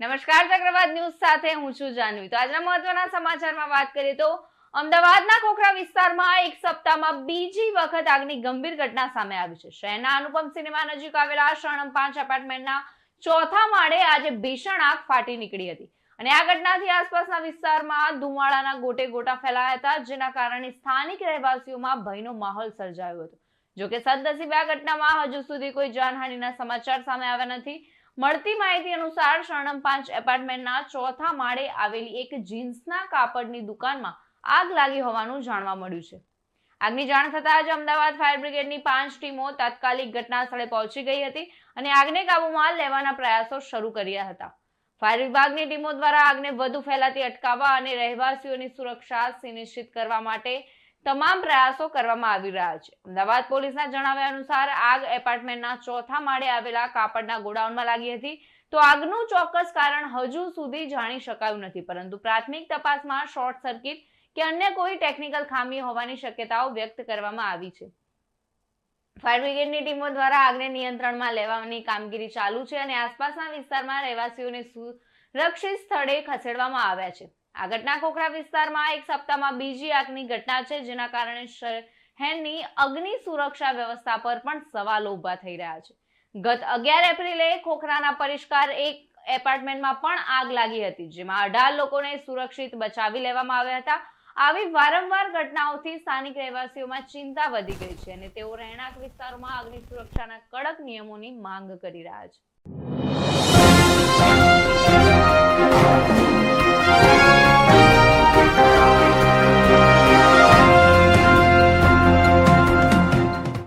નમસ્કાર, ચક્રવાત ન્યૂઝ સાથે હું છું જાનવી. તો આજના મહત્વના સમાચારમાં વાત કરીએ તો અમદાવાદના ખોખરા વિસ્તારમાં એક સપ્તાહમાં બીજી વખત આગની ગંભીર ઘટના સામે આવી છે. શહેરના અનુપમ સિનેમા નજીક આવેલા શરણમ પાંચ એપાર્ટમેન્ટના ચોથા માળે આજે ભીષણ આગ ફાટી નીકળી હતી. અને આ ઘટનાથી આસપાસના વિસ્તારમાં ધુમાડાના ગોટે ગોટા ફેલાયા હતા, જેના કારણે સ્થાનિક રહેવાસીઓમાં ભયનો માહોલ સર્જાયો હતો. જોકે સદનસીબે આ ઘટનામાં હજુ સુધી કોઈ જાનહાનિના સમાચાર સામે આવ્યા નથી. મળતી માહિતી અનુસાર શરણમ પાંચ એપાર્ટમેન્ટના ચોથા માળે આવેલી એક જીન્સના કાપડની દુકાનમાં આગ લાગી હોવાનું જાણવા મળ્યું છે. આગની જાણ થતાં જ અમદાવાદ ફાયર બ્રિગેડની પાંચ ટીમો તાત્કાલિક ઘટના સ્થળે પહોંચી ગઈ હતી અને આગને કાબૂમાં લેવાના પ્રયાસો શરૂ કર્યા હતા. ફાયર વિભાગની ટીમો દ્વારા આગને વધુ ફેલાતી અટકાવવા અને રહેવાસીઓની સુરક્ષા સુનિશ્ચિત કરવા માટે તમામ પ્રયાસો કરવામાં આવી રહ્યા છે. અમદાવાદ પોલીસના જણાવ્યા અનુસાર આગ એપાર્ટમેન્ટના ચોથા માળે આવેલા કાપડના ગોડાઉનમાં લાગી હતી. તો આગનું ચોક્કસ કારણ હજુ સુધી જાણી શકાયું નથી. પરંતુ પ્રાથમિક તપાસમાં શોર્ટ સર્કિટ કે અન્ય કોઈ ટેકનિકલ ખામી હોવાની શક્યતાઓ વ્યક્ત કરવામાં આવી છે. ફાયર બ્રિગેડની ટીમો દ્વારા આગને નિયંત્રણમાં લેવાની કામગીરી ચાલુ છે અને આસપાસના વિસ્તારમાં રહેવાસીઓને સુરક્ષિત સ્થળે ખસેડવામાં આવ્યા છે. આ ઘટના કોકરા વિસ્તારમાં એક સપ્તાહમાં બીજી આગની ઘટના છે, જેના કારણે શહેરની અગ્નિ સુરક્ષા વ્યવસ્થા પર પણ સવાલો ઊભા થઈ રહ્યા છે. ગત અગિયાર એપ્રિલે ખોખરાના પરિષ્કાર એક એપાર્ટમેન્ટમાં પણ આગ લાગી હતી, જેમાં અઢાર લોકોને સુરક્ષિત બચાવી લેવામાં આવ્યા હતા. આવી વારંવાર ઘટનાઓથી સ્થાનિક રહેવાસીઓમાં ચિંતા વધી ગઈ છે અને તેઓ રહેણાંક વિસ્તારોમાં અગ્નિ સુરક્ષાના કડક નિયમોની માંગ કરી રહ્યા છે.